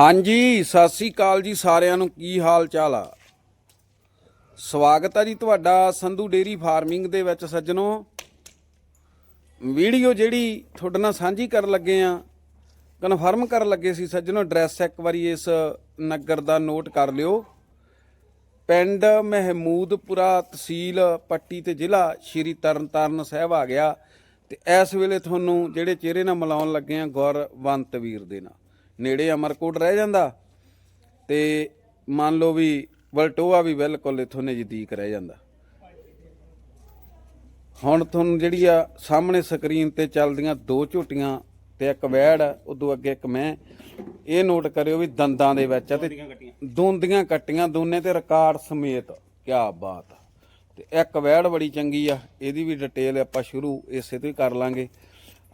ਹਾਂਜੀ, ਸਤਿ ਸ੍ਰੀ ਅਕਾਲ ਜੀ ਸਾਰਿਆਂ ਨੂੰ। ਕੀ ਹਾਲ ਚਾਲ ਆ? ਸਵਾਗਤ ਹੈ ਜੀ ਤੁਹਾਡਾ ਸੰਧੂ ਡੇਰੀ ਫਾਰਮਿੰਗ ਦੇ ਵਿੱਚ ਸੱਜਣੋ। ਵੀਡੀਓ ਜਿਹੜੀ ਤੁਹਾਡੇ ਨਾਲ ਸਾਂਝੀ ਕਰਨ ਲੱਗੇ ਆ, ਕਨਫਰਮ ਕਰਨ ਲੱਗੇ ਸੀ ਸੱਜਣੋ, ਐਡਰੈਸ ਇੱਕ ਵਾਰੀ ਇਸ ਨਗਰ ਦਾ ਨੋਟ ਕਰ ਲਿਓ। ਪਿੰਡ ਮਹਿਮੂਦਪੁਰਾ ਤਹਿਸੀਲ ਪੱਟੀ ਤੇ ਜ਼ਿਲ੍ਹਾ ਸ਼੍ਰੀ ਤਰਨਤਾਰਨ ਸਾਹਿਬ ਆ ਗਿਆ। ਤੇ ਇਸ ਵੇਲੇ ਤੁਹਾਨੂੰ ਜਿਹੜੇ ਚਿਹਰੇ ਨਾਲ ਮਿਲਾਉਣ ਲੱਗੇ ਆ, ਗੁਰਵੰਤ ਵੀਰ ਦੇ ਨਾਲ। ਨੇੜੇ ਅਮਰਕੋਟ ਰਹਿ ਜਾਂਦਾ ਤੇ ਮੰਨ ਲਓ ਵੀ ਵਲਟੋਆ ਵੀ ਬਿਲਕੁਲ ਇਥੋਂ ਨਜ਼ਦੀਕ ਰਹਿ ਜਾਂਦਾ। ਹੁਣ ਤੁਹਾਨੂੰ ਜਿਹੜੀ ਆ ਸਾਹਮਣੇ ਸਕਰੀਨ ਤੇ ਚੱਲਦੀਆਂ ਦੋ ਝੋਟੀਆਂ ਤੇ ਇੱਕ ਵੈੜ ਉਦੋਂ ਅੱਗੇ ਇੱਕ ਮੈਂ ਇਹ ਨੋਟ ਕਰਿਓ ਵੀ ਦੰਦਾਂ ਦੇ ਵਿੱਚ ਆ ਤੇ ਦੋਂਦੀਆਂ ਕੱਟੀਆਂ। ਦੋਨੇ ਤੇ ਰਿਕਾਰਡ ਸਮੇਤ ਕੀ ਬਾਤ ਤੇ ਇੱਕ ਵੈੜ ਬੜੀ ਚੰਗੀ ਆ ਇਹਦੀ ਵੀ ਡਿਟੇਲ ਆਪਾਂ ਸ਼ੁਰੂ ਇਸੇ ਤੋਂ ਹੀ ਕਰ ਲਾਂਗੇ।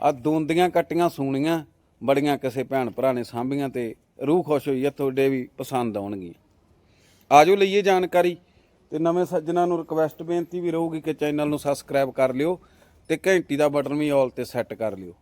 ਆ ਦੋਂਦੀਆਂ ਕੱਟੀਆਂ ਸੂਣੀਆਂ ਬੜੀਆਂ ਕਿਸੇ ਭੈਣ ਭਰਾ ਨੇ ਸਾਂਭੀਆਂ ਤੇ ਰੂਹ ਖੁਸ਼ ਹੋਈ ਆ ਤੁਹਾਡੇ ਵੀ ਪਸੰਦ ਆਉਣਗੀਆਂ। ਆਜੋ ਲਈਏ ਜਾਣਕਾਰੀ ਤੇ ਨਵੇਂ ਸੱਜਣਾਂ ਨੂੰ ਰਿਕਵੈਸਟ ਬੇਨਤੀ ਵੀ ਰਹੂਗੀ ਕਿ ਚੈਨਲ ਨੂੰ ਸਬਸਕ੍ਰਾਈਬ ਕਰ ਲਿਓ ਤੇ ਘੰਟੀ ਦਾ ਬਟਨ ਵੀ ਆਲ ਤੇ ਸੈੱਟ ਕਰ ਲਿਓ।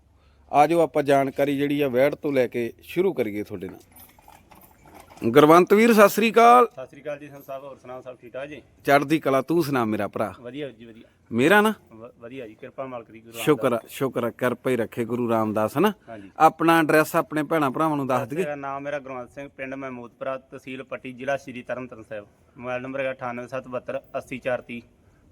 ਆਜੋ ਆਪਾਂ ਜਾਣਕਾਰੀ ਜਿਹੜੀ ਆ ਵੈੜ ਤੋਂ ਲੈ ਕੇ ਸ਼ੁਰੂ ਕਰੀਏ ਤੁਹਾਡੇ ਨਾਲ। ਗੁਰਵੰਤ ਵੀਰ ਸਤਿ ਸ੍ਰੀ ਅਕਾਲ। ਸਤਿ ਸ੍ਰੀ ਅਕਾਲ ਜੀ ਸੰਤ ਸਾਹਿਬ ਹੋਰ ਸੁਣਾਓ ਸਭ ਠੀਕ ਠਾਕ ਜੀ? ਚੜ੍ਹਦੀ ਕਲਾ ਤੂੰ ਸੁਣਾ ਮੇਰਾ ਭਰਾ। ਵਧੀਆ ਜੀ ਵਧੀਆ। ਮੇਰਾ ਨਾ? ਵ- ਵਧੀਆ ਜੀ ਕਿਰਪਾ ਮਾਲਕ ਦੀ ਗੁਰੂ ਸ਼ੁਕਰ ਆ, ਸ਼ੁਕਰ ਆ, ਕਿਰਪਾ ਹੀ ਰੱਖੇ ਗੁਰੂ ਰਾਮਦਾਸ ਹਨਾ? ਹਾਂਜੀ। ਆਪਣਾ ਐਡਰੈਸ ਆਪਣੇ ਭੈਣਾਂ ਭਰਾਵਾਂ ਨੂੰ ਦੱਸ ਦਈਏ। ਮੇਰਾ ਨਾਮ ਮੇਰਾ ਗੁਰਵੰਤ ਸਿੰਘ ਪਿੰਡ ਮਹਿਮੂਦਪੁਰਾ ਤਹਿਸੀਲ ਪੱਟੀ ਜ਼ਿਲ੍ਹਾ ਸ਼੍ਰੀ ਤਰਨਤਾਰਨ ਸਾਹਿਬ। ਮੋਬਾਈਲ ਨੰਬਰ ਹੈਗਾ 9872 80430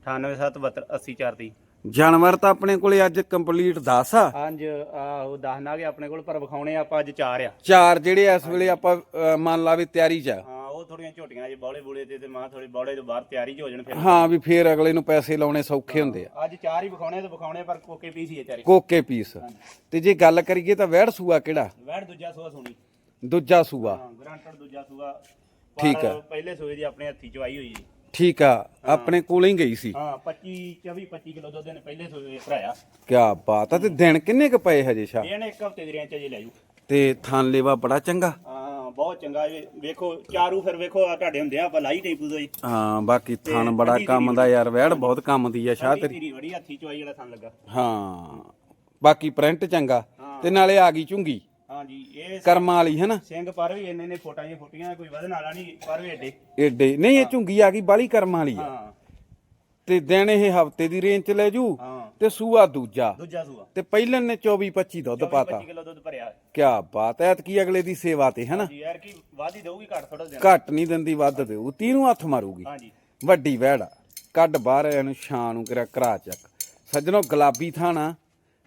9872 80430 ਜਾਨਵਰ ਤਾਂ ਆਪਣੇ ਕੋਲੇ ਅੱਜ ਕੰਪਲੀਟ 10 ਆ। ਅੱਜ ਆਹੋ ਦੱਸਣਾਗੇ ਆਪਣੇ ਕੋਲ ਪਰ ਵਿਖਾਉਣੇ ਆਪਾਂ ਅੱਜ ਚਾਰ ਆ। ਚਾਰ ਜਿਹੜੇ ਇਸ ਵੇਲੇ ਆਪਾਂ ਮੰਨ ਲਾ ਵੀ ਤਿਆਰੀ 'ਚ ਆ। ਹਾਂ ਉਹ ਥੋੜੀਆਂ ਝੋਟੀਆਂ ਜੇ ਬੌਲੇ ਬੂਲੇ ਤੇ ਤੇ ਮਾਂ ਥੋੜੀ ਬੌਲੇ ਤੋਂ ਬਾਹਰ ਤਿਆਰੀ ਚ ਹੋ ਜਾਣ ਫਿਰ। ਹਾਂ ਵੀ ਫੇਰ ਅਗਲੇ ਨੂੰ ਪੈਸੇ ਲਾਉਣੇ ਸੌਖੇ ਹੁੰਦੇ ਆ। ਅੱਜ ਚਾਰ ਹੀ ਵਿਖਾਉਣੇ ਤੇ ਵਿਖਾਉਣੇ ਪਰ ਕੋਕੇ ਪੀਸ ਹੀ ਆ ਚਾਰੇ ਕੋਕੇ ਪੀਸ। ਤੇ ਜੇ ਗੱਲ ਕਰੀਏ ਤਾਂ ਵੈੜ ਸੂਆ ਕਿਹੜਾ? ਵੈੜ ਦੂਜਾ ਸੂਆ ਸੁਣੀ। ਦੂਜਾ ਸੂਆ। ਹਾਂ ਗਰੰਟਡ ਦੂਜਾ ਸੂਆ। ਠੀਕ ਆ। ਪਹਿਲੇ ਸੂਏ ਦੀ ਆਪਣੇ ਹੱਥੀ ਚਵਾਈ ਹੋਈ ਜੀ ਠੀਕ ਆ ਆਪਣੇ ਕੋਲੇ ਹੀ ਗਈ ਸੀ। ਹਾਂ 25 24 25 ਕਿਲੋ ਦੁੱਧ ਨੇ ਪਹਿਲੇ ਸੂਏ ਭਰਾਇਆ। ਕਿਆ ਬਾਤ ਆ ਤੇ ਦਿਨ ਕਿੰਨੇ ਕ ਪਏ ਹਜੇ ਸ਼ਾ ਇਹਨੇ ਇੱਕ ਹਫ਼ਤੇ ਦੀ ਰੇਂਜ ਚ ਜੇ ਲੈ ਜੂ ਤੇ ਥਾਨ ਲੇਵਾ ਬੜਾ ਚੰਗਾ। ਹਾਂ ਬਹੁਤ ਚੰਗਾ ਜੀ। ਵੇਖੋ ਚਾਰੂ ਫਿਰ ਵੇਖੋ ਆ ਤੁਹਾਡੇ ਹੁੰਦੇ ਆ ਆਪਾਂ ਲਾਈ ਟੇਪੂ ਦੋ ਜੀ। ਹਾਂ ਬਾਕੀ ਥਾਨ ਬੜਾ ਕੰਮ ਦਾ ਯਾਰ ਵੈੜ ਬਹੁਤ ਕੰਮ ਦੀ ਆ ਸ਼ਾਹ ਤੇਰੀ। ਤੇਰੀ ਬੜੀ ਹੱਥੀ ਚਵਾਈ ਜਿਹੜਾ ਥਣ ਲੱਗਾ। ਹਾਂ ਬਾਕੀ ਪ੍ਰਿੰਟ ਚੰਗਾ। ਤੇ ਨਾਲੇ ਆ ਗਈ ਚੁੰਗੀ ਹਾਂ ਜੀ ਇਹ ਕਰਮਾਂ ਵਾਲੀ ਹੈ ਨਾ ਸਿੰਘ ਪਰ ਵੀ ਇੰਨੇ ਨੇ ਫੋਟਾਂ ਜਿਹੀਆਂ ਫੁੱਟੀਆਂ ਕੋਈ ਵਧਣ ਵਾਲਾ ਨਹੀਂ ਪਰ ਵੀ ਏਡੇ। ਏਡੇ। ਨਹੀਂ ਇਹ ਚੁੰਗੀ ਆ ਗਈ ਬਾਲੀ ਕਰਮਾਂ ਵਾਲੀ ਆ। ਹਾਂ। ਤੇ ਦਿਨ ਇਹ ਹਫ਼ਤੇ ਦੀ ਰੇਂਜ ਚ ਲੈ ਜੂ। ਹਾਂ। ਤੇ ਸੂਆ ਦੂਜਾ। ਦੂਜਾ ਸੂਆ। ਤੇ ਪਹਿਲਨ ਨੇ 24 25 ਦੁੱਧ ਪਾਤਾ। 25 ਕਿਲੋ ਦੁੱਧ ਭਰਿਆ। ਕਿਆ ਬਾਤ ਐ ਕੀ ਅਗਲੇ ਦੀ ਸੇਵਾ ਤੇ ਹੈ ਨਾ ਜੀ ਯਾਰ ਕੀ ਵਾਧੀ ਦਊਗੀ ਘੱਟ ਥੋੜਾ ਦਿਨ ਘੱਟ ਨਹੀਂ ਦਿੰਦੀ ਵੱਧ ਦੇਊ। ਤੀਨੂੰ ਹੱਥ ਮਾਰੂਗੀ। ਹਾਂ ਜੀ ਵੱਡੀ ਵਹਿੜਾ ਕੱਢ ਬਾਹਰ ਇਹਨੂੰ ਛਾਂ ਨੂੰ ਕਰਿਆ ਕਰਾ ਚੱਕ। ਸੱਜਣੋ ਗੁਲਾਬੀ ਥਾਣਾ।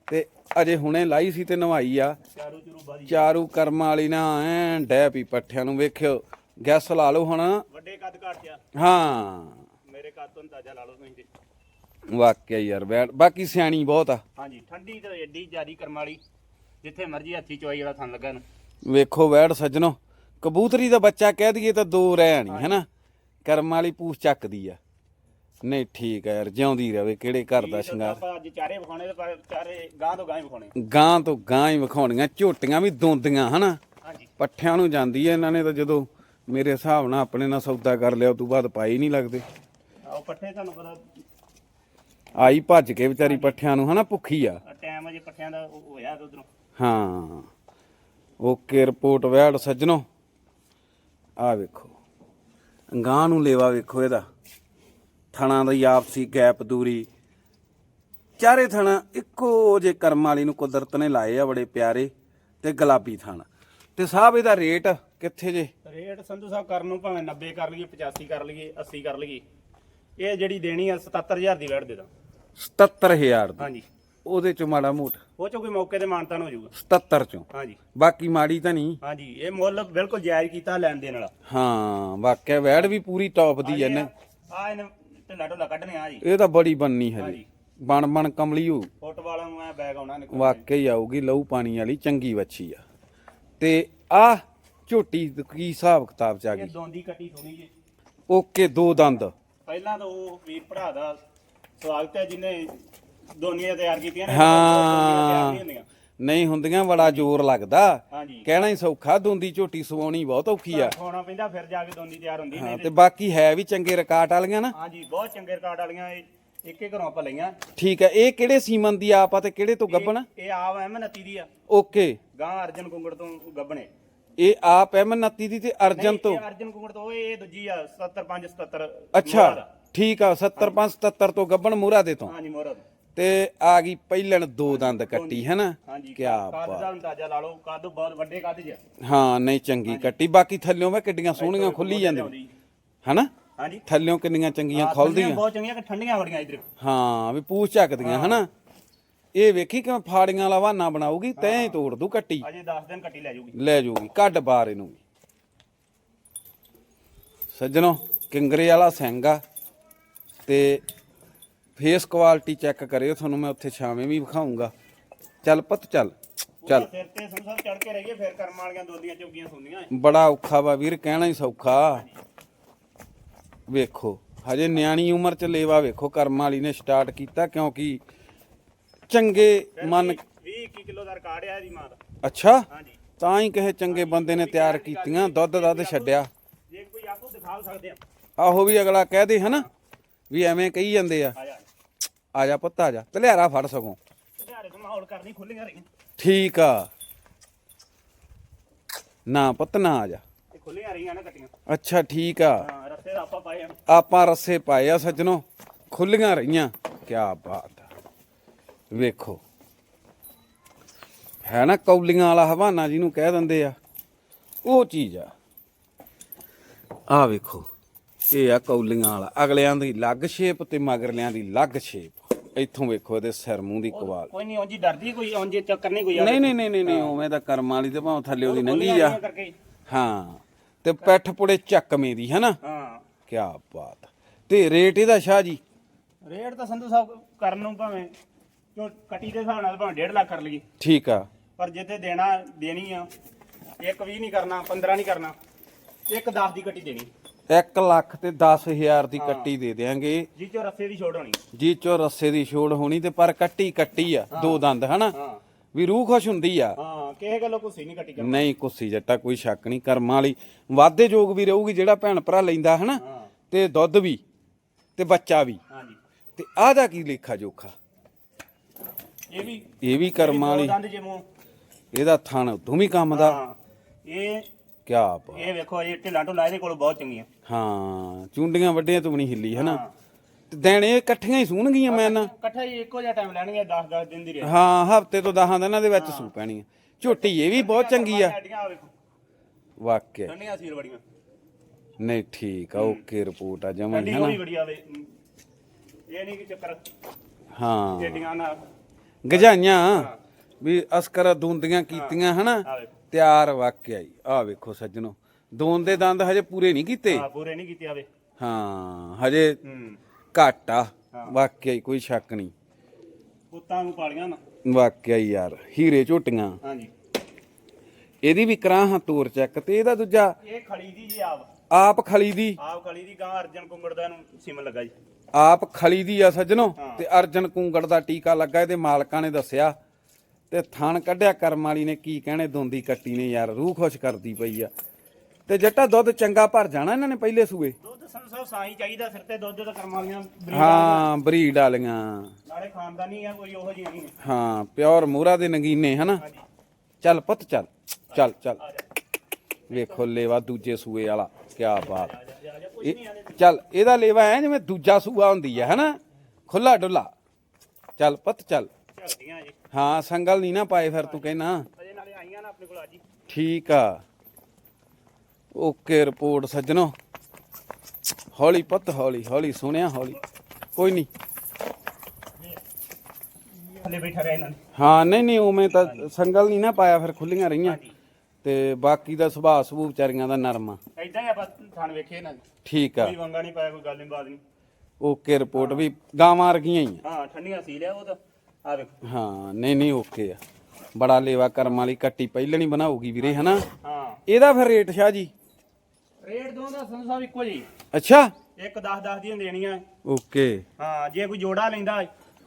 ਤੇ ਅਜੇ ਹੁਣੇ ਲਾਈ ਸੀ ਤੇ ਨਵਾਈ ਆ। ਚਾਰੂ ਚੂਰੂ ਕਰਮਾਂ ਵਾਲੀ ਨਾ ਐ ਡੈ ਪੀ ਪੱਠਿਆਂ ਨੂੰ ਵੇਖਿਓ। ਗੈਸ ਲਾ ਲਓ ਹੁਣ। ਵੱਡੇ ਕੱਦ ਘੱਟ ਆ। ਹਾਂ। ਮੇਰੇ ਕੱਦ ਤੋਂ ਅੰਦਾਜ਼ਾ ਲਾ ਲਓ ਤੁਸੀਂ। ਤੇ ਵਾਕਿਆ ਯਾਰ ਵੈੜ ਬਾਕੀ ਸਿਆਣੀ ਬਹੁਤ ਆ। ਹਾਂਜੀ ਠੰਡੀ ਤੇ ਏਡੀ ਜਿਆਦੀ ਕਰਮ ਵਾਲੀ ਜਿੱਥੇ ਮਰਜ਼ੀ ਹੱਥੀ ਚਵਾਈ ਵਾਲਾ ਥਣ ਲੱਗਾ ਨੂੰ ਵੇਖੋ ਵੈੜ ਸੱਜਣੋ ਕਬੂਤਰੀ ਦਾ ਬੱਚਾ ਕਹਿ ਦਈਏ ਤਾਂ ਦੋ ਰਹਿ ਨਹੀਂ ਹੈਨਾ? ਕਰਮ ਵਾਲੀ ਪੂਛ ਚੱਕਦੀ ਆ। ਨਹੀਂ ਠੀਕ ਆ ਯਾਰ ਜਿਉਂਦੀ ਰਵੇ ਕਿਹੜੇ ਘਰ ਦਾ ਸ਼ਿੰਗਾਰ? ਆਪਾਂ ਅੱਜ ਚਾਰੇ ਵਿਖਾਉਣੇ ਤੇ ਪਰ ਚਾਰੇ ਗਾਂ ਤੋਂ ਗਾਂ ਹੀ ਵਿਖਾਉਣੇ। ਗਾਂ ਤੋਂ ਗਾਂ ਹੀ ਵਿਖਾਉਣੀਆਂ ਝੋਟੀਆਂ ਵੀ ਦੋਂਦੀਆਂ ਹਨਾ? ਹਾਂਜੀ। ਪੱਠਿਆਂ ਨੂੰ ਜਾਂਦੀ ਐ ਇਹਨਾਂ ਨੇ ਤਾਂ ਜਦੋਂ ਮੇਰੇ ਹਿਸਾਬ ਨਾਲ ਆਪਣੇ ਨਾਲ ਸੌਦਾ ਕਰ ਲਿਆ ਉਸ ਤੋਂ ਬਾਅਦ ਪਾਈ ਨਹੀਂ ਲੱਗਦੇ। ਆਹ ਪੱਠੇ ਤੁਹਾਨੂੰ ਪਤਾ ਆਈ ਭੱਜ ਕੇ ਵਿਚਾਰੀ ਪੱਠਿਆਂ ਨੂੰ ਹਨਾ ਭੁੱਖੀ ਆ। ਟਾਈਮ ਅਜੇ ਪੱਠਿਆਂ ਦਾ ਉਹ ਹੋਇਆ ਉਧਰੋਂ। ਹਾਂ। ਓਕੇ ਰਿਪੋਰਟ ਵੈੜ ਸੱਜਣੋ। ਆ ਵੇਖੋ। ਗਾਂ ਨੂੰ ਲੇਵਾ ਵੇਖੋ ਇਹਦਾ। ਥਣਾ ਦੀ ਆਪਸੀ ਗੈਪ ਦੂਰੀ। ਚਾਰੇ ਥਣਾ ਇੱਕੋ ਜੇ ਕਰਮ ਵਾਲੀ ਨੂੰ ਕੁਦਰਤ ਨੇ ਲਾਏ ਆ ਬੜੇ ਪਿਆਰੇ ਤੇ ਗੁਲਾਬੀ ਥਣ। ਤੇ ਸਾਹਿਬ ਇਹਦਾ ਰੇਟ ਕਿੱਥੇ ਜੇ? ਰੇਟ ਸੰਧੂ ਸਾਹਿਬ ਕਰਨ ਨੂੰ ਭਾਵੇਂ 90 ਕਰ ਲਈਏ 85 ਕਰ ਲਈਏ 80 ਕਰ ਲਈਏ। ਇਹ ਜਿਹੜੀ ਦੇਣੀ ਆ 77000 ਦੀ ਵੈਟ ਦੇ ਦਾਂ। 77000 ਦੀ। ਹਾਂਜੀ। ਉਹਦੇ ਚ ਮਾੜਾ ਮੋਟ। ਉਹ ਚੋਂ ਕੋਈ ਮੌਕੇ ਤੇ ਮਾਨਤਾਨ ਹੋ ਜਾਊਗਾ। 77 ਚੋਂ। ਹਾਂਜੀ। ਬਾਕੀ ਮਾੜੀ ਤਾਂ ਨਹੀਂ। ਹਾਂਜੀ ਇਹ ਮੁੱਲ ਬਿਲਕੁਲ ਜਾਇਜ਼ ਕੀਤਾ ਲੈਣ ਦੇਣ ਵਾਲਾ। ਹਾਂ ਵਾਕਿਆ ਵੈੜ ਵੀ ਪੂਰੀ ਟੌਪ ਦੀ ਐ ਨੇ ਆ ਇਹਨੇ ਢਿੱਲਾ ਢੋਲਾ ਕੱਢਣੇ ਆ ਜੀ। ਇਹ ਤਾਂ ਬੜੀ ਬੰਨੀ ਹਜੇ। ਹਾਂਜੀ। ਬਣ ਬਣ ਕਮਲੀ ਹੋ। ਫੁੱਟਬਾਲਾਂ ਨੂੰ ਐ ਬੈਗ ਆਉਣਾ ਨੇ ਵਾਕਿਆ ਹੀ ਆਊਗੀ ਲਹੂ ਪਾਣੀ ਵਾਲੀ ਚੰਗੀ ਵੱਛੀ ਆ। ਤੇ ਆ ਝੋਟੀ ਕੀ ਹਿਸਾਬ ਕਿਤਾਬ ਚ ਆ ਇਹ ਗਈ? ਦੋਂਦੀ ਕੱਟੀ ਸੋਣੀ ਜੀ। ਓਕੇ ਦੋ ਦੰਦ। ਪਹਿਲਾਂ ਤਾਂ ਉਹ ਵੀਰ ਭਰਾ ਦਾ ਸਵਾਗਤ ਹੈ ਜਿਹਨੇ ਦੋਨੀਆਂ ਤਿਆਰ ਕੀਤੀਆਂ ਨੇ ਹਾਂ। ਨਹੀਂ ਹੁੰਦੀਆਂ। ਬੜਾ ਜ਼ੋਰ ਲੱਗਦਾ। ਕਹਿਣਾ ਹੀ ਸੌਖਾ ਦੁੰਦੀ ਝੋਟੀ ਸਵਾਉਣੀ ਬਹੁਤ ਔਖੀ ਆ। ਖਾਣਾ ਪੈਂਦਾ ਫਿਰ ਜਾ ਕੇ ਦੋਂਦੀ ਤਿਆਰ ਹੁੰਦੀ ਹਾਂ ਨਹੀਂ ਤੇ ਬਾਕੀ ਹੈ ਵੀ ਚੰਗੇ ਰਿਕਾਰਡ ਵਾਲੀਆਂ ਨਾ। ਹਾਂਜੀ ਬਹੁਤ ਚੰਗੇ ਰਿਕਾਰਡ ਵਾਲੀਆਂ ਇੱਕ ਇੱਕ ਘਰੋਂ ਆਪਾਂ ਲਈਆਂ। ਠੀਕ ਹੈ ਇਹ ਕਿਹੜੇ ਸੀਮਨ ਦੀ ਆਪ ਆ ਤੇ ਕਿਹੜੇ ਤੋਂ ਗੱਬਣ ਇਹ ਆਵ ਐਮ 29 ਦੀ ਆ। ਓਕੇ। ਗਾਂ ਅਰਜਨ ਕੁੰਗੜ ਤੋਂ ਗੱਬਣੇ ਇਹ ਆਪ ਐਮ 29 ਦੀ ਤੇ ਅਰਜਨ ਤੋਂ? ਅਰਜਨ ਕੁੰਗੜ ਤੋਂ ਇਹ ਦੂਜੀ ਆ 75 77 ਅੱਛਾ। ਠੀਕ ਆ 70 5 77 ਤੋਂ ਗੱਬਣ ਮੂਰਾ ਦੇ ਤੋਂ। ਹਾਂਜੀ ਮੋਹਰਾ ਤੇ। ਆ ਗਈ ਪਹਿਲਣ ਦੋ ਦੰਦ ਕੱਟੀ ਹੈ ਨਾ ਹਾਂਜੀ ਕੀ ਕੱਦ ਬਾਤ ਦਾ ਅੰਦਾਜ਼ਾ ਲਾ ਲਓ ਕੱਦ ਬਹੁਤ ਵੱਡੇ ਕੱਦ ਜਿਹਾ ਹਾਂ ਨਹੀਂ ਚੰਗੀ ਕੱਟੀ ਬਾਕੀ ਥੱਲਿਓਂ ਵੇ ਕਿੱਡੀਆਂ ਸੋਹਣੀਆਂ ਖੁੱਲੀ ਜਾਂਦੀਆਂ। ਹਨਾ? ਹਾਂਜੀ। ਥੱਲਿਓਂ ਕਿੰਨੀਆਂ ਚੰਗੀਆਂ ਖੁੱਲਦੀਆਂ। ਬਹੁਤ ਚੰਗੀਆਂ ਕਿ ਠੰਡੀਆਂ ਬੜੀਆਂ ਇਧਰ। ਹਾਂ ਵੀ ਪੂਛ ਚੱਕਦੀਆਂ ਹਨਾ? ਇਹ ਵੇਖੀ ਕਿਵੇਂ ਫਾੜੀਆਂ ਵਾਲਾ ਬਹਾਨਾ ਬਣਾਉਗੀ ਤੈਂ ਹੀ ਤੋੜ ਦੂ ਕੱਟੀ। ਅਜੇ 10 ਦਿਨ ਕੱਟੀ ਲੈ ਜਾਊਗੀ। ਲੈ ਜਾਊਗੀ ਕੱਢ ਬਾਹਰ ਇਹਨੂੰ ਵੀ। ਸੱਜਣੋ ਕਿੰਗਰੇ ਵਾਲਾ ਸਿੰਘ ਆ ਤੇ ਫੇਸ ਕੁਆਲਿਟੀ ਚੈੱਕ ਕਰਿਓ ਤੁਹਾਨੂੰ ਮੈਂ ਉੱਥੇ ਛਾਵੇਂ ਵੀ ਵਿਖਾਉਂਗਾ। ਚੱਲ ਪੁੱਤ ਚੱਲ ਚੱਲ। ਸਿਰ ਤੇ ਸੰਸਾਰ ਚੜ ਕੇ ਰਹੀਏ ਫਿਰ ਕਰਮ ਵਾਲੀਆਂ ਦੋਦੀਆਂ ਚੁਗੀਆਂ ਸੁਣਦੀਆਂ ਬੜਾ ਔਖਾ ਵਾ ਵੀਰ ਕਹਿਣਾ ਹੀ ਸੌਖਾ। ਵੇਖੋ ਹਜੇ ਨਿਆਣੀ ਉਮਰ ਚ ਲੇਵਾ ਵੇਖੋ ਕਰਮ ਵਾਲੀ ਨੇ ਸਟਾਰਟ ਕੀਤਾ ਕਿਉਂਕਿ ਚੰਗੇ ਮਨ 20 21 ਕਿਲੋ ਦਾ ਰਿਕਾਰਡ ਆ ਇਹਦੀ ਮਾਂ ਦਾ। ਅੱਛਾ? ਹਾਂਜੀ। ਤਾਂ ਹੀ ਕਿਸੇ ਚੰਗੇ ਬੰਦੇ ਨੇ ਤਿਆਰ ਕੀਤੀਆਂ ਦੁੱਧ ਦੱਧ ਛੱਡਿਆ। ਜੇ ਕੋਈ ਆਪੋ ਦਿਖਾ ਸਕਦੇ ਆ। ਆਹੋ ਵੀ ਅਗਲਾ ਕਹਦੇ ਹਨਾ? ਵੀ ਐਵੇਂ ਕਹੀ ਜਾਂਦੇ ਆ। ਆ ਜਾ ਆ ਜਾ ਪੁੱਤ ਆ ਜਾ। ਤੇ ਲਿਆਰਾ ਫੜ ਸਕੋ ਧਿਆਰੇ ਤੋਂ ਮਾਹੌਲ ਕਰਨੀ ਖੁੱਲੀਆਂ ਰਹੀਆਂ। ਠੀਕ ਆ। ਨਾ ਪੁੱਤ ਨਾ ਆ ਜਾ। ਇਹ ਖੁੱਲੀਆਂ ਰਹੀਆਂ ਨਾ ਕੱਟੀਆਂ ਅੱਛਾ ਠੀਕ ਆ। ਹਾਂ ਦਾ ਆਪਾਂ ਪਾਏ ਆ। ਆਪਾਂ ਰੱਸੇ ਪਾਏ ਆ ਸੱਜਣੋ। ਖੁੱਲੀਆਂ ਰਹੀਆਂ। ਕੀ ਬਾਤ ਆ। ਵੇਖੋ। ਹੈ ਨਾ ਕੌਲੀਆਂ ਵਾਲਾ ਹਵਾਨਾ ਜਿਹਨੂੰ ਕਹਿ ਦਿੰਦੇ ਆ। ਉਹ ਚੀਜ਼ ਆ। ਆ ਵੇਖੋ। ਇਹ ਆ ਕੌਲੀਆਂ ਵਾਲਾ। ਅਗਲਿਆਂ ਦੀ ਲੱਗ ਸ਼ੇਪ ਤੇ ਮਗਰਲਿਆਂ ਦੀ ਲੱਗ ਸ਼ੇਪ। ਇੱਥੋਂ ਵੇਖੋ ਇਹਦੇ ਸਿਰ ਮੂੰਹ ਦੀ ਕਵਾਲ। ਕੋਈ ਨਹੀਂ ਉਂਝ ਡਰਦੀ ਕੋਈ ਉਂਝ ਚੱਕਰ ਨਹੀਂ ਕੋਈ ਨਹੀਂ ਨਹੀਂ ਨਹੀਂ ਨਹੀਂ ਨਹੀਂ ਉਵੇਂ ਤਾਂ ਕਰਮ ਵਾਲੀ ਤੇ ਭਾਵੇਂ ਥੱਲੇ ਉਹਦੀ ਨੰਗੀ ਆ। ਹਾਂ ਤੇ ਪੈਠ ਪੁੜੇ ਚੱਕਵੇਂ ਦੀ ਹਨਾ? ਹਾਂ। ਕੀ ਬਾਤ। ਤੇ ਰੇਟ ਇਹਦਾ ਸ਼ਾਹ ਜੀ? ਰੇਟ ਤਾਂ ਸੰਧੂ ਸਾਹਿਬ ਕਰਨ ਨੂੰ ਭਾਵੇਂ ਜੋ ਕੱਟੀ ਦੇ ਹਿਸਾਬ ਨਾਲ ਭਾਵੇਂ 1.5 ਲੱਖ ਕਰ ਲਈਏ। ਠੀਕ ਆ। ਪਰ ਜਿੱਥੇ ਦੇਣਾ ਦੇਣੀ ਆ। ਇੱਕ 20 ਨਹੀਂ ਕਰਨਾ 15 ਨਹੀਂ ਕਰਨਾ। ਇੱਕ 10 ਦੀ ਕੱਟੀ ਦੇਣੀ। 1 ਲੱਖ ਤੇ 10000 ਦੀ ਕੱਟੀ ਦੇ ਦੇਾਂਗੇ ਜੀ ਚੋ ਰੱਸੇ ਦੀ ਛੋੜ ਹੋਣੀ। ਜੀ ਚੋ ਰੱਸੇ ਦੀ ਛੋੜ ਹੋਣੀ ਤੇ ਪਰ ਕੱਟੀ ਕੱਟੀ ਆ ਦੋ ਦੰਦ ਹਨਾ? ਵੀ ਰੂਹ ਖੁਸ਼ ਹੁੰਦੀ ਆ। ਹਾਂ ਕਿਸੇ ਗੱਲੋਂ ਕੁਛ ਨਹੀਂ ਕੱਟੀ ਨਹੀਂ ਕੁੱਸੀ ਜੱਟਾ ਕੋਈ ਸ਼ੱਕ ਨਹੀਂ ਕਰਮਾਂ ਵਾਲੀ। ਵਾਧੇ ਯੋਗ ਵੀ ਰਹੂਗੀ ਜਿਹੜਾ ਭੈਣ ਭਰਾ ਲੈਂਦਾ ਹਨਾ? ਤੇ ਦੁੱਧ ਵੀ ਤੇ ਬੱਚਾ ਵੀ। ਹਾਂਜੀ। ਤੇ ਆਹਦਾ ਕੀ ਲੇਖਾ ਜੋਖਾ? ਇਹ ਵੀ ਇਹ ਵੀ ਕਰਮਾਂ ਦੋ ਵਾਲੀ। ਦੰਦ ਜਿਵੇਂ। ਇਹਦਾ ਥਣ ਉਦੋਂ ਵੀ ਕੰਮ ਦਾ। ਇਹ ਕਿਆ ਬਾ ਇਹ ਵੇਖੋ ਇਹ ਢਿੱਲਾਂ ਢੁੱਲਾਂ ਇਹਦੇ ਕੋਲ ਬਹੁਤ ਚੰਗੀਆਂ। ਹਾਂ ਚੁੰਡੀਆਂ ਵੱਡੀਆਂ ਤੋਂ ਨਹੀਂ ਹਿੱਲੀ ਹਨਾ। ਤੇ ਦਿਨ ਇਹ ਇਕੱਠੀਆਂ ਹੀ ਸੂਣਗੀਆਂ ਮੈਂ ਨਾ। ਇਕੱਠਾ ਹੀ ਇੱਕੋ ਜਿਹਾ ਟਾਈਮ ਲੈਣਗੇ 10 10 ਦਿਨ ਦੀ ਰੇਟ ਹਾਂ ਹਫ਼ਤੇ ਤੋਂ 10 ਦਿਨਾਂ ਦੇ ਵਿੱਚ ਸੂ ਪੈਣੀ ਝੋਟੀ ਇਹ ਵੀ ਬਹੁਤ ਚੰਗੀ ਆ। ਵਾਕਿਆ। ਠੰਡੀਆਂ ਸੀਲ ਬੜੀਆਂ। ਨਹੀਂ ਠੀਕ ਆ ਓਕੇ ਰਿਪੋਰਟ ਆ ਜਮਾਂ ਹੀ ਹਨਾ? ਹੋਈ ਬੜੀ ਆਵੇ। ਇਹ ਨਹੀਂ ਕਿ ਚੱਕਰ। ਹਾਂ। ਗਜਾਈਆਂ ਵੀ ਅਸਕਰ ਦੂੰਦੀਆਂ ਕੀਤੀਆਂ ਹਨਾ? ਤਿਆਰ ਵਾਕਿਆ ਹੀ। ਆ ਵੇਖੋ ਸੱਜਣੋ। ਦੋਨ ਦੇ ਦੰਦ ਹਜੇ ਪੂਰੇ ਨਹੀਂ ਕੀਤੇ। ਹਾਂ ਪੂਰੇ ਨਹੀਂ ਕੀਤੇ ਆਵੇ ਹਾਂ ਹਜੇ ਹੂੰ। ਘੱਟ ਆ। ਵਾਕਿਆ ਹੀ ਕੋਈ ਸ਼ੱਕ ਨਹੀਂ। ਪੁੱਤਾਂ ਨੂੰ ਪਾਲੀਆਂ ਨਾ। ਵਾਕਿਆ ਹੀ ਯਾਰ ਹੀਰੇ ਝੋਟੀਆਂ। ਹਾਂਜੀ। ਇਹਦੀ ਵੀ ਕਰਾਂ ਹਾਂ ਤੋਰ ਚੈੱਕ ਤੇ ਇਹਦਾ ਦੂਜਾ ਇਹ ਖਲੀ ਦੀ ਜੀ ਆਪ। ਆਪ ਖਲੀ ਦੀ। ਆਪ ਖਲੀ ਦੀ ਗਾਂ ਅਰਜਨ ਕੁੰਗੜ ਦਾ ਇਹਨੂੰ ਸਿਮ ਲੱਗਾ ਜੀ। ਆਪ ਖਲੀ ਦੀ ਆ ਸੱਜਣੋ। ਤੇ ਅਰਜਨ ਕੁੰਗੜ ਦਾ ਟੀਕਾ ਲੱਗਾ ਇਹਦੇ ਮਾਲਕਾਂ ਨੇ ਦੱਸਿਆ। ਤੇ ਥਣ ਕੱਢਿਆ ਕਰਮ ਵਾਲੀ ਨੇ ਕੀ ਕਹਿਣੇ ਦੋਂਦੀ ਕੱਟੀ ਨੇ ਯਾਰ ਰੂਹ ਖੁਸ਼ ਕਰਦੀ ਪਈ ਆ। ਤੇ ਜੱਟਾ ਦੁੱਧ ਚੰਗਾ ਭਰ ਜਾਣਾ ਇਹਨਾਂ ਨੇ ਪਹਿਲੇ ਸੂਏ। ਦੁੱਧ ਸਾਹਿਬ ਸਾਈ ਚਾਹੀਦਾ ਸਿਰ ਤੇ ਦੁੱਧ ਦਾ ਕਰਮ ਵਾਲੀਆਂ ਹਾਂ ਬਰੀਡ ਵਾਲੀਆਂ। ਨਾਲੇ ਖਾਨਦਾਨੀ ਆ ਕੋਈ ਉਹੋ ਜਿਹੀ ਨਹੀਂ ਹਾਂ ਪਿਓਰ ਮੂਰਾ ਦੇ ਨਗੀਨੇ ਹਨਾ? ਹਾਂਜੀ। ਚੱਲ ਪੁੱਤ ਚੱਲ। ਚੱਲ ਚੱਲ। ਵੇਖੋ ਲੇਵਾ ਦੂਜੇ ਸੂਏ ਵਾਲਾ ਕੀ ਬਾਤ। ਇਹ- ਚੱਲ ਇਹਦਾ ਲੇਵਾ ਐ ਜਿਵੇਂ ਦੂਜਾ ਸੂਆ ਹੁੰਦੀ ਹੈ ਹਨਾ? ਖੁੱਲਾ ਡੁੱਲਾ ਚੱਲ ਪੁੱਤ ਚੱਲ। ਝਲਦੀਆਂ ਜੀ। ਹਾਂ ਸੰਗਲ ਨਹੀਂ ਨਾ ਪਾਏ ਫਿਰ ਤੂੰ ਕਹਿਣਾ। ਅਜੇ ਨਾਲੇ ਆਈਆਂ ਨਾ ਆਪਣੇ ਕੋਲ ਅੱਜ ਹੀ ਠੀਕ ਆ। ਓਕੇ ਰਿਪੋਰਟ ਸੱਜਣੋ। ਹੌਲੀ ਪੁੱਤ ਹੌਲੀ ਹੌਲੀ ਸੁਣਿਆ ਹੌਲੀ। ਕੋਈ ਨਹੀਂ ਥੱਲੇ ਬੈਠਾ ਰਿਹਾ ਇਹਨਾਂ ਨੇ। ਹਾਂ ਨਹੀਂ ਨਹੀਂ ਉਵੇਂ ਤਾਂ ਸੰਗਲ ਨਹੀਂ ਨਾ ਪਾਇਆ ਫਿਰ ਖੁੱਲੀਆਂ ਰਹੀਆਂ। ਤੇ ਬਾਕੀ ਦਾ ਸੁਭਾਅ ਸੁਭੂ ਵਿਚਾਰੀਆਂ ਦਾ ਨਰਮ ਆ। ਐਦਾਂ ਹੀ ਆਪਾਂ ਥਾਣ ਵੇਖੇ ਇਹਨਾਂ ਨੇ ਠੀਕ ਆ। ਕੋਈ ਵੰਗਾ ਨਹੀਂ ਪਾਇਆ ਕੋਈ ਗੱਲ ਨਹੀਂ ਬਾਤ ਨਹੀਂ ਓਕੇ ਰਿਪੋਰਟ ਵੀ ਗਾਵਾਂ ਵਰਗੀਆਂ ਹੀ ਹਾਂ ਠੰਡੀਆਂ ਸੀ ਲਿਆ ਉਹ ਤਾਂ। ਆ ਵੇਖੋ। ਆ ਹਾਂ ਨਹੀਂ ਨਹੀਂ ਓਕੇ ਆ। ਬੜਾ ਲੇਵਾ ਕਰਮ ਵਾਲੀ ਕੱਟੀ ਪਹਿਲਾਂ ਨਹੀਂ ਬਣਾਉਗੀ ਵੀਰੇ ਹਨਾ? ਹਾਂ। ਇਹਦਾ ਫਿਰ ਰੇਟ ਸ਼ਾਹ ਜੀ? ਰੇਟ ਦੋ ਦਾ ਸੰਧੂ ਸਾਹਿਬ ਇੱਕੋ ਜੀ ਅੱਛਾ? ਇੱਕ 10 10 ਦੀਆਂ ਦੇਣੀਆਂ। ਓਕੇ। ਹਾਂ ਜੇ ਕੋਈ ਜੋੜਾ ਲੈਂਦਾ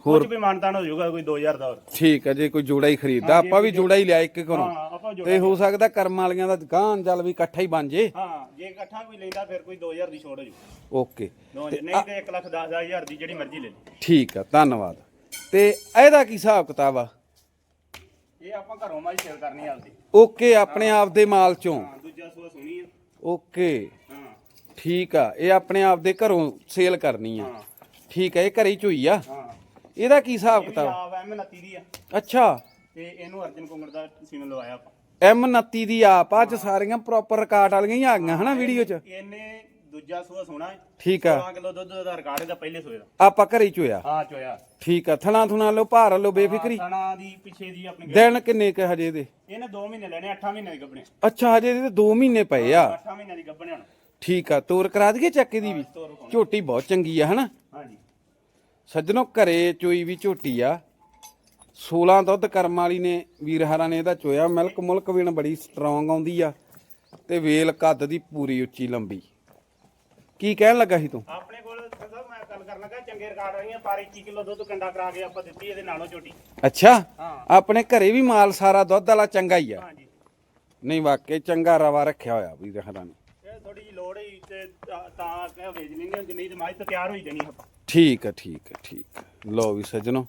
ਹੋਰ? ਕੋਈ ਮਾਨਤਾਨ ਹੋ ਜਾਊਗਾ ਕੋਈ 2000 ਦਾ ਹੋਰ। ਠੀਕ ਆ ਜੇ ਕੋਈ ਜੋੜਾ ਹੀ ਖਰੀਦਦਾ ਆਪਾਂ ਵੀ ਜੋੜਾ ਹੀ ਲਿਆ ਇੱਕ ਘਰੋਂ। ਹਾਂ ਆਪਾਂ ਜੋੜਾ ਤੇ ਹੋ ਸਕਦਾ ਕਰਮ ਵਾਲੀਆਂ ਦਾ ਦੁਕਾਨ ਚੱਲ ਵੀ ਇਕੱਠਾ ਹੀ ਬਣ ਜੇ। ਹਾਂ ਜੇ ਇਕੱਠਾ ਕੋਈ ਲੈਂਦਾ ਫਿਰ ਕੋਈ 2000 ਦੀ ਛੋੜ ਹੋ ਜੂ। ਓਕੇ। ਨਹੀਂ ਤੇ 1 ਲੱਖ 10000 ਦੀ ਜਿਹੜੀ ਮਰਜ਼ੀ ਲੈ ਲੈ ਠੀਕ ਆ ਧੰਨਵਾਦ। ਤੇ ਇਹਦਾ ਕੀ ਹਿਸਾਬ ਕਿਤਾਬ ਆ? ਇਹ ਆਪਾਂ ਘਰੋਂ ਮਾਈ ਸੇਲ ਕਰਨੀ ਆਪਦੀ। ਓਕੇ ਆਪਣੇ ਆਪ ਦੇ ਮਾਲ ਚੋਂ। ਹਾਂ ਦੂਜਾ ਸੂਆ ਸੁਣੀ ਆ। ਓਕੇ। ਹਾਂ। ਠੀਕ ਆ ਇਹ ਆਪਣੇ ਆਪ ਦੇ ਘਰੋਂ ਸੇਲ ਕਰਨੀ ਆ। ਹਾਂ। ਠੀਕ ਆ ਇਹ ਘਰੇ ਚ ਹੋਈ ਆ। ਹਾਂ। ਇਹਦਾ ਕੀ ਹਿਸਾਬ ਇਹ ਵੀ ਕਿਤਾਬ? ਆਪ ਐਮ 29 ਦੀ ਆ। ਅੱਛਾ। ਤੇ ਇਹਨੂੰ ਅਰਜਨ ਕੁੰਗੜ ਦਾ ਸੀਮਨ ਲਵਾਇਆ ਆਪਾਂ। M29 ਦੀ ਆਪ ਅੱਜ ਸਾਰੀਆਂ ਪ੍ਰੋਪਰ ਰਿਕਾਰਡ ਵਾਲੀਆਂ ਹੀ ਆ ਗਈਆਂ ਹਨਾ ਵੀਡੀਓ ਚ? ਇਹਨੇ ਦੂਜਾ ਸੂਆ ਸੋਣਾ ਹੈ। ਠੀਕ ਆ। 16 ਕਿਲੋ ਦੁੱਧ ਦਾ ਰਿਕਾਰਡ ਇਹਦਾ ਪਹਿਲੇ ਸੂਏ ਦਾ। ਆਪਾਂ ਘਰੇ ਚ ਹੋਇਆ ਹਾਂ ਚੋਇਆ। ਠੀਕ ਆ ਥਣਾ ਥੁਣਾ ਲਓ ਭਾਰ ਲਓ ਬੇਫਿਕਰੀ। ਥਣਾ ਦੀ ਪਿੱਛੇ ਦੀ ਆਪਣੀ ਦਿਨ ਕਿੰਨੇ ਕ ਹਜੇ ਦੇ ਇਹਨੇ 2 ਮਹੀਨੇ ਲੈਣੇ 8 ਮਹੀਨੇ ਦੀ ਗੱਭਣੇ। ਅੱਛਾ ਹਜੇ ਦੇ 2 ਮਹੀਨੇ ਪਏ ਆ। 8 ਮਹੀਨੇ ਦੀ ਗੱਭਣੇ ਹੁਣ। ਠੀਕ ਆ ਤੋਰ ਕਰਾ ਦਈਏ ਚੱਕੇ ਦੀ ਵੀ। ਤੋਰ। ਝੋਟੀ ਬਹੁਤ ਚੰਗੀ ਆ ਹਨਾ? ਹਾਂਜੀ। ਸੱਜਣੋ ਘਰੇ ਚੋਈ ਵੀ ਝੋਟੀ ਆ। 16 ਦੁੱਧ ਕਰਮ ਵਾਲੀ ਨੇ ਵੀਰ ਹਰਾਂ ਨੇ ਇਹਦਾ ਚੋਇਆ। ਮਿਲਕ ਮੁਲਕ ਵੀਣ ਬੜੀ ਸਟਰੋਂਗ ਆਉਂਦੀ ਆ। ਤੇ ਵੇਲ ਕੱਦ ਦੀ ਪੂਰੀ ਉੱਚੀ ਲੰਬੀ। ਕੀ ਕਹਿਣ ਲੱਗਾ ਸੀ ਤੂੰ? ਆਪਣੇ ਕੋਲ ਸਰ ਮੈਂ ਗੱਲ ਕਰਨ ਲੱਗਾ ਚੰਗੇ ਰਿਕਾਰਡ ਰਹੀਆਂ ਪਰ 21 ਕਿਲੋ ਦੁੱਧ ਕੰਡਾ ਕਰਾ ਕੇ ਆਪਾਂ ਦਿੱਤੀ ਇਹਦੇ ਨਾਲੋਂ ਝੋਟੀ ਅੱਛਾ? ਹਾਂ। ਆਪਣੇ ਘਰੇ ਵੀ ਮਾਲ ਸਾਰਾ ਦੁੱਧ ਵਾਲਾ ਚੰਗਾ ਹੀ ਆ। ਹਾਂਜੀ। ਨਹੀਂ ਵਾਕਈ ਚੰਗਾ ਰਵਾ ਰੱਖਿਆ ਹੋਇਆ ਵੀਰ ਹਰਾਂ ਨੇ ਇਹ ਥੋੜੀ ਜਿਹੀ ਲੋੜ ਹੀ ਤੇ ਤਾਂ- ਤਾਂ ਕਿ ਵੇਚਣੀ ਨਹੀਂ ਹੁੰਦੀ ਨਹੀਂ ਤੇ ਮਾਝ ਤਾਂ ਤਿਆਰ ਹੋਈ ਜਾਣੀ ਆਪਾਂ। ਠੀਕ ਆ ਠੀਕ ਆ ਠੀਕ ਆ। ਲਓ ਵੀ ਸੱਜਣੋ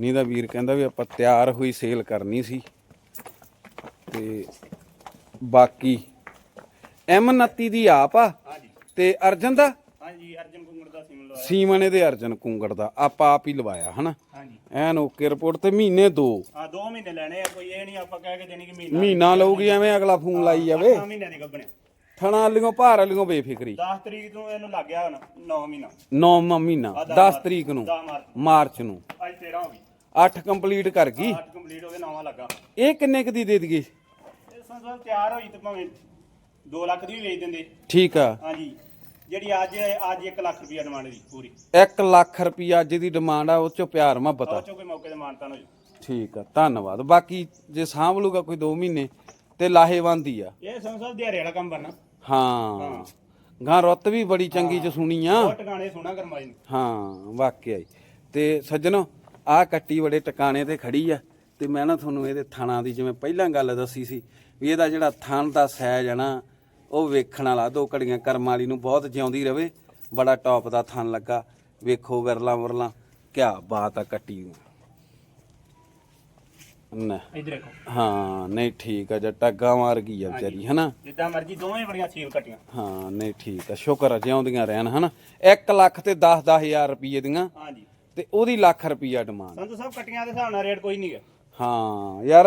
ਨਹੀਂ ਦਾ ਵੀਰ ਕਹਿੰਦਾ ਵੀ ਆਪਾਂ ਤਿਆਰ ਹੋਈ ਸੇਲ ਕਰਨੀ ਸੀ। ਤੇ ਬਾਕੀ M29 ਦੀ ਆਪ ਆ। ਹਾਂਜੀ। ਤੇ ਅਰਜਨ ਦਾ? ਹਾਂਜੀ ਅਰਜਨ ਕੁੰਗੜ ਦਾ ਸੀਮਨ ਲਵਾਇਆ। ਸੀਮਨ ਇਹਦੇ ਅਰਜਨ ਕੁੰਗੜ ਦਾ। ਆਪਾਂ ਆਪ ਹੀ ਲਵਾਇਆ ਹਨਾ? ਹਾਂਜੀ। ਐਨ ਓਕੇ ਰਿਪੋਰਟ ਤੇ ਮਹੀਨੇ ਦੋ। ਆ 2 ਮਹੀਨੇ ਲੈਣੇ ਆ ਕੋਈ ਇਹ ਨਹੀਂ ਆਪਾਂ ਕਹਿ ਕੇ ਦੇਣੀ ਕਿ ਮਹੀਨਾ ਮਹੀਨਾ ਲਊਗੀ ਐਵੇਂ ਅਗਲਾ ਫੋਨ ਲਾਈ ਜਾਵੇ। 8 ਮਹੀਨੇ ਦੀ ਗੱਭਣੇ। ਥਣਾ ਵਾਲੀਆਂ ਭਾਰ ਵਾਲੀਆਂ ਬੇਫਿਕਰੀ। 10 ਤਰੀਕ ਨੂੰ ਇਹਨੂੰ ਲੱਗ ਗਿਆ ਹੁਣ 9 ਮਹੀਨਾ। 9 ਮਹੀਨਾ 10 ਤਰੀਕ ਨੂੰ 10 ਮਾਰਚ। ਮਾਰਚ ਨੂੰ। ਅੱਜ 13 ਹੋ ਗਈ। 8 ਕੰਪਲੀਟ ਕਰ ਗਈ। 8 ਕੰਪਲੀਟ ਹੋ ਗਏ ਨਵਾਂ ਲੱਗਾ। ਇਹ ਕਿੰਨੇ ਕੁ ਦੀ ਦੇ ਦਈਏ? ਇਹ ਸੰਸਦ ਤਿਆਰ ਹੋਈ ਤੇ ਭਾਵੇਂ 2 ਲੱਖ ਦੀ ਵੀ ਵੇਚ ਦਿੰਦੇ। ਠੀਕ ਆ। ਹਾਂਜੀ। ਜਿਹੜੀ ਅੱਜ ਅੱਜ 1 ਲੱਖ ਰੁਪਈਆ ਡਿਮਾਂਡ ਦੀ ਪੂਰੀ। 1 ਲੱਖ ਰੁਪਈਆ ਅੱਜ ਦੀ ਡਿਮਾਂਡ ਆ ਉਹ ਚੋਂ ਪਿਆਰ ਮੁਹੱਬਤ ਉਹ ਆ ਚੋਂ ਕੋਈ ਮੌਕੇ ਤੇ ਮਾਨਤਾ ਨਾ ਹੋ। ਠੀਕ ਆ ਧੰਨਵਾਦ। ਬਾਕੀ ਜੇ ਸਾਂਭ ਲੂਗਾ ਕੋਈ 2 ਮਹੀਨੇ ਤੇ ਲਾਹੇਵੰਦ ਹੀ ਆ। ਇਹ ਸੰਸਦ ਦਿਹਾੜੇ ਵਾਲਾ ਕੰਮ ਬਣਨਾ ਹਾਂ। ਗਾਂ ਰੁੱਤ ਵੀ ਬੜੀ ਚੰਗੀ ਚ ਸੁਣੀ ਆ। ਉਹ ਟਿਕਾਣੇ ਸੋਹਣਾ ਕਰਮਾਈ ਨੂੰ। ਹਾਂ ਵਾਕਿਆ ਹੀ ਤੇ ਸੱਜਣੋ ਆ ਕੱਟੀ ਬੜੇ ਟਿਕਾਣੇ ਤੇ ਖੜੀ ਆ। ਤੇ ਮੈਂ ਨਾ ਤੁਹਾਨੂੰ ਇਹਦੇ ਥਾਣਾ ਦੀ ਜਿਵੇਂ ਪਹਿਲਾਂ ਗੱਲ ਦੱਸੀ ਸੀ ਵੀ ਇਹਦਾ ਜਿਹੜਾ ਥਣ ਦਾ ਸਾਈਜ਼ ਆ ਨਾ ਉਹ ਵੇਖਣ ਵਾਲਾ ਦੋ ਘੜੀਆਂ ਕਰਮ ਵਾਲੀ ਨੂੰ ਬਹੁਤ ਜਿਉਂਦੀ ਰਵੇ ਬੜਾ ਟੌਪ ਦਾ ਥਣ ਲੱਗਾ। ਵੇਖੋ ਵਿਰਲਾ ਵਿਰਲਾ ਕਿਆ ਬਾਤ ਆ ਕੱਟੀ ਨੂੰ। ਇੱਧਰ ਦੇਖੋ ਹਾਂ ਨਹੀਂ ਠੀਕ ਆ ਜੱਟਾ ਗਾਂ ਮਾਰ ਗਈ ਆ ਵਿਚਾਰੀ ਹਨਾ? ਜਿੱਦਾਂ ਮਰਜ਼ੀ ਦੋਵੇਂ ਬੜੀਆਂ ਸੀਲ ਕੱਟੀਆਂ। ਹਾਂ ਨਹੀਂ ਠੀਕ ਆ ਸ਼ੁਕਰ ਆ ਜਿਉਂਦੀਆਂ ਰਹਿਣ ਹਨਾ? 1 ਲੱਖ ਤੇ 10 10000 ਰੁਪਏ ਦੀਆਂ। ਹਾਂਜੀ। ਤੇ ਉਹਦੀ ਲੱਖ ਰੁਪਈਆ ਡਿਮਾਂਡ। ਸੰਧੂ ਸਾਹਿਬ ਕੱਟੀਆਂ ਦੇ ਹਿਸਾਬ ਨਾਲ ਰੇਟ ਕੋਈ ਨਹੀਂ ਹੈ। ਹਾਂ ਯਾਰ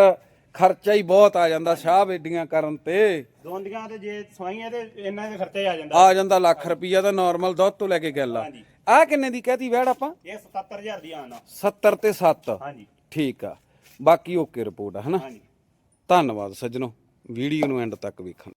ਖਰਚਾ ਹੀ ਬਹੁਤ ਆ ਜਾਂਦਾ ਸ਼ਾਹ ਬੇਡੀਆਂ ਕਰਨ ਤੇ। ਦੋਂਦੀਆਂ ਤੇ ਜੇ ਸਵਾਈਆਂ ਤੇ ਇਹਨਾਂ ਦੇ ਖਰਚੇ ਆ ਜਾਂਦਾ। ਆ ਜਾਂਦਾ ਲੱਖ ਰੁਪਈਆ ਤਾਂ ਨਾਰਮਲ ਦੁੱਧ ਤੋਂ ਲੈ ਕੇ ਗੱਲ ਆ। ਹਾਂਜੀ। ਆ ਕਿੰਨੇ ਦੀ ਕਹਤੀ ਵੈੜ ਆਪਾਂ? ਇਹ 77000 ਦੀ ਆਣਾ 70 ਤੇ 7 ਹਾਂਜੀ। ਠੀਕ ਆ। ਬਾਕੀ ਓਕੇ ਰਿਪੋਰਟ ਆ ਹਨਾ? ਹਾਂਜੀ। ਧੰਨਵਾਦ ਸੱਜਣੋ। ਵੀਡੀਓ ਨੂੰ ਐਂਡ ਤੱਕ ਵੇਖਣ